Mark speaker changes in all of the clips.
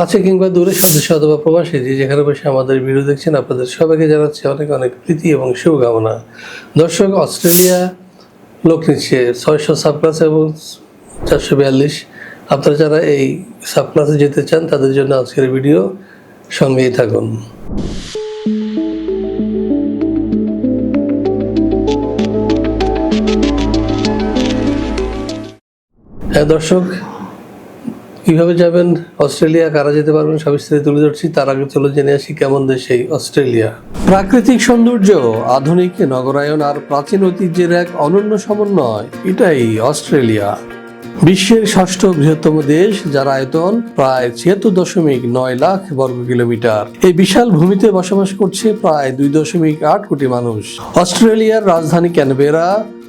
Speaker 1: কাছে কিংবা দূরে সদস্য অথবা প্রবাসী যে যেখানে বসে আমাদের ভিডিও দেখছেন, আপনাদের সবাইকে জানাচ্ছি অনেক অনেক প্রীতি এবং শুভকামনা। দর্শক, অস্ট্রেলিয়া লোক নিচ্ছে ছয়শো সাব ক্লাস এবং চারশো বিয়াল্লিশ। আপনারা যারা এই সাব ক্লাসে যেতে চান, তাদের জন্য আজকের ভিডিও সঙ্গেই থাকুন। হ্যাঁ দর্শক কীভাবে যাবেন? অস্ট্রেলিয়া, কারা যেতে পারবেন? সব বিস্তারিত তুলে ধরছি। তার আগে চলো জেনে আসি কেমন দেশ এই অস্ট্রেলিয়া। প্রাকৃতিক সৌন্দর্য, আধুনিক নগরায়ন আর প্রাচীন ঐতিহ্যের এক অনন্য সমন্বয়, এটাই অস্ট্রেলিয়া। বিশ্বের ষষ্ঠ বৃহত্তম দেশ, যার আয়তন প্রায় ছিয়াত্তর দশমিক নয় লাখ বর্গ কিলোমিটার। এই বিশাল ভূমিতে বসবাস করছে প্রায় দুই দশমিক আট কোটি মানুষ। অস্ট্রেলিয়ার রাজধানী ক্যানবেরা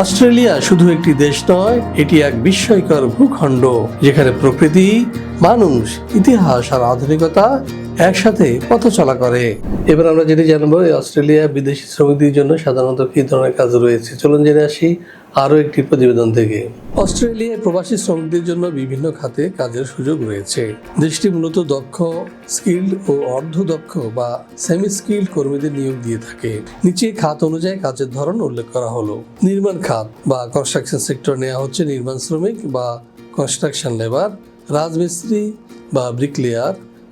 Speaker 1: অস্ট্রেলিয়া শুধু একটি দেশ নয়, এটি এক বিস্ময়কর ভূখণ্ড, যেখানে প্রকৃতি, মানুষ, ইতিহাস আর আধুনিকতা একসাথে পথ চলা করে। এবার আমরা যেটি জানব অস্ট্রেলিয়া বিদেশি শ্রমিকদের জন্য সাধারণত কি ধরনের কাজ রয়েছে? চলুন জেনে আসি আরও একটি প্রতিবেদন থেকে। অস্ট্রেলিয়ায় প্রবাসী শ্রমিকদের জন্য বিভিন্ন খাতে কাজের সুযোগ রয়েছে। দেশটি মূলত দক্ষ, স্কিল্ড ও অর্ধ দক্ষ বা সেমি স্কিল্ড কর্মীদের নিয়োগ দিয়ে থাকে। নিচে খাত অনুযায়ী কাজের ধরন উল্লেখ করা হলো। নির্মাণ খাত বা কনস্ট্রাকশন সেক্টর নেওয়া হচ্ছে নির্মাণ শ্রমিক বা কনস্ট্রাকশন লেবার রাজমিস্ত্রি বা ব্রিকলেয়ার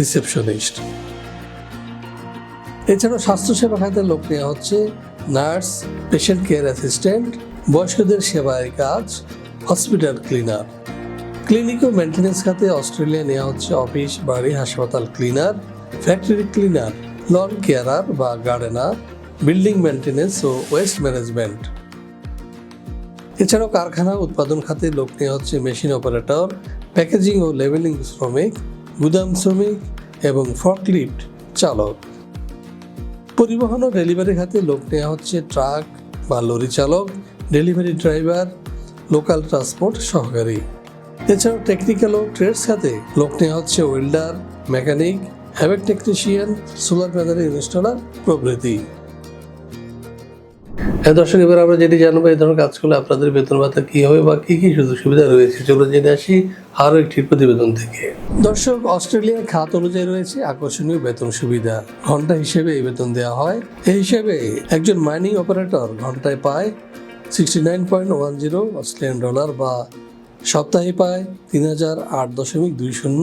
Speaker 1: রিসেপশনিস্ট। এছাড়াও স্বাস্থ্যসেবা খাতে লোক নেওয়া হচ্ছে নার্স পেশেন্ট কেয়ার অ্যাসিস্ট্যান্ট বয়স্কদের সেবায় কাজ হসপিটাল ক্লিনার ক্লিনিক ও মেনটেন্যান্স খাতে অস্ট্রেলিয়া নেওয়া হচ্ছে অফিস বাড়ি, হাসপাতাল cleaner factory cleaner lawn carer বা গার্ডেনার বিল্ডিং মেনটেন্যান্স ও ওয়েস্ট ম্যানেজমেন্ট এছাড়াও কারখানা উৎপাদন খাতে লোক নেওয়া হচ্ছে মেশিন অপারেটর প্যাকেজিং ও লেভেলিং শ্রমিক গুদাম শ্রমিক এবং ফর্কলিফট চালক। পরিবহন ও ডেলিভারি খাতে লোক নেওয়া হচ্ছে ট্রাক বা লরি চালক, ডেলিভারি ড্রাইভার, লোকাল ট্রান্সপোর্ট সহকারী। এছাড়াও টেকনিক্যাল ও ট্রেডস খাতে লোক নেওয়া হচ্ছে welder, mechanic, HVAC technician, solar panel installer প্রভৃতি। হ্যাঁ দর্শক, এবার আমরা যেটি জানব, এই ধরনের কাজ করলে আপনাদের বেতন ভাতা কি হবে বা কি কি সুযোগ সুবিধা রয়েছে? চলুন জেনে আসি আরও একটি প্রতিবেদন থেকে। দর্শক, অস্ট্রেলিয়ার খাত অনুযায়ী রয়েছে আকর্ষণীয় বেতন সুবিধা। ঘণ্টা হিসেবে এই বেতন দেওয়া হয়। এই হিসেবে একজন মাইনিং অপারেটর ঘন্টায় পায় sixty nine point one zero Australian dollar বা সপ্তাহে পায় তিন হাজার আট দশমিক দুই শূন্য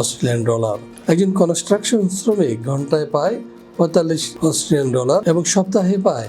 Speaker 1: অস্ট্রেলিয়ান ডলার। একজন কনস্ট্রাকশন শ্রমিক ঘন্টায় পায় পঁয়তাল্লিশ অস্ট্রেলিয়ান ডলার এবং সপ্তাহে পায়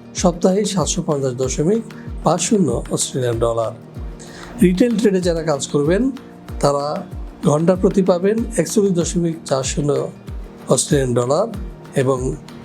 Speaker 1: সপ্তাহে সাতশো পঞ্চাশ দশমিক পাঁচ শূন্য অস্ট্রেলিয়ান ডলার। রিটেল ট্রেডে যারা কাজ করবেন, তারা ঘণ্টা প্রতি পাবেন একচল্লিশ দশমিক চার শূন্য অস্ট্রেলিয়ান ডলার এবং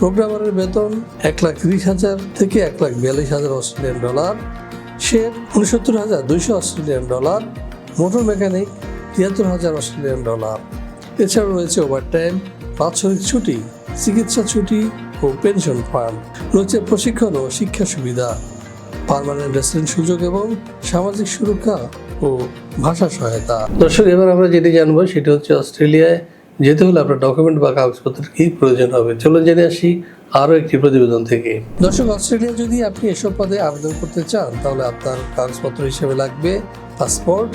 Speaker 1: প্রোগ্রামারের বেতন এক লাখ তিরিশ হাজার থেকে এক লাখ বিয়াল্লিশ হাজার অস্ট্রেলিয়ান ডলার শের উনসত্তর হাজার দুইশো অস্ট্রেলিয়ান ডলার, মোটর মেকানিক তিয়াত্তর হাজার অস্ট্রেলিয়ান ডলার। এছাড়াও রয়েছে ওভারটাইম বাৎসরিক ছুটি, চিকিৎসা ছুটি ও পেনশন ফান্ড রয়েছে প্রশিক্ষণ ও শিক্ষা সুবিধা পারমানেন্ট রেসিডেন্ট সুযোগ এবং সামাজিক সুরক্ষা ও ভাষা সহায়তা। দর্শক, এবার আমরা যেটি জানব সেটি হচ্ছে অস্ট্রেলিয়ায় যেতে হলে আপনার ডকুমেন্ট বা কাগজপত্রের কি প্রয়োজন হবে? চলুন জেনে আসি আরও একটি প্রতিবেদন থেকে। দর্শক, অস্ট্রেলিয়া যদি আপনি এসব পদে আবেদন করতে চান, তাহলে আপনার কাগজপত্র হিসেবে লাগবে পাসপোর্ট,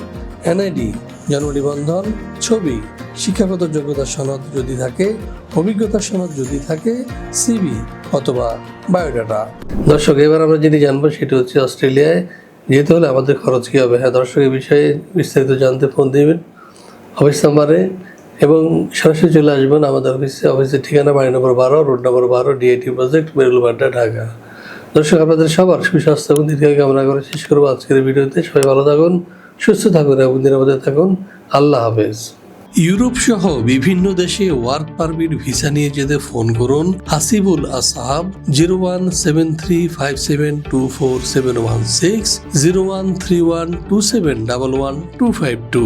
Speaker 1: এনআইডি জন্ম নিবন্ধন ছবি, শিক্ষাগত যোগ্যতা সনদ যদি থাকে অভিজ্ঞতা সনদ যদি থাকে সিবি অথবা বায়োডাটা। দর্শক, এবার আমরা যেটি জানব সেটি হচ্ছে অস্ট্রেলিয়ায় যেতে হলে আমাদের খরচ কী হবে? হ্যাঁ দর্শক বিষয়ে বিস্তারিত জানতে ফোন দিবেন। অফিস নাম্বারে এবং সরাসরি চলে আসবেন আমাদের অফিসে অফিসের ঠিকানা বাড়ি নম্বর বারো রোড নম্বর বারো ডিআইটি প্রজেক্ট বেরুলবাড্ডা ঢাকা। দর্শক, আপনাদের সবার সুস্বাস্থ্য এবং দীর্ঘায়ু কামনা করে শেষ করব আজকের ভিডিওতে। সবাই ভালো থাকুন, সুস্থ থাকুন এবং নিরাপদে থাকুন। আল্লাহ হাফেজ। ইউরোপ সহ বিভিন্ন দেশে ওয়ার্ক পারমিট ভিসা নিয়ে যেতে ফোন করুন Hasibul Asahab zero one seven three five seven two four seven one six zero one three one two seven double one two five two